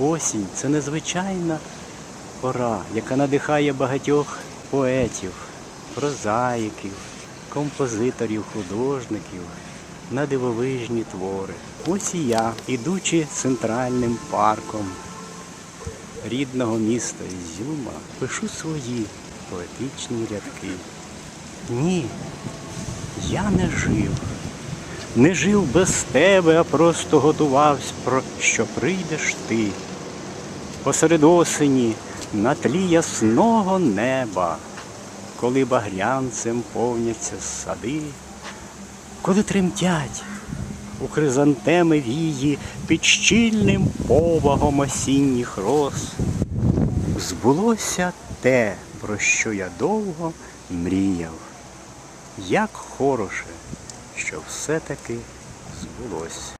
Осінь це незвичайна пора, яка надихає багатьох поетів, прозаїків, композиторів, художників на дивовижні твори. Ось і я, ідучи центральним парком рідного міста Ізюма, пишу свої поетичні рядки. Ні, я не жив. Не жив без тебе, а просто готувався, про що прийдеш ти. Посеред осені на тлі ясного неба, коли багрянцем повняться сади, коли тремтять у хризантеми вії під щільним повагом осінніх роз, збулося те, про що я довго мріяв. Як хороше, що все-таки збулося.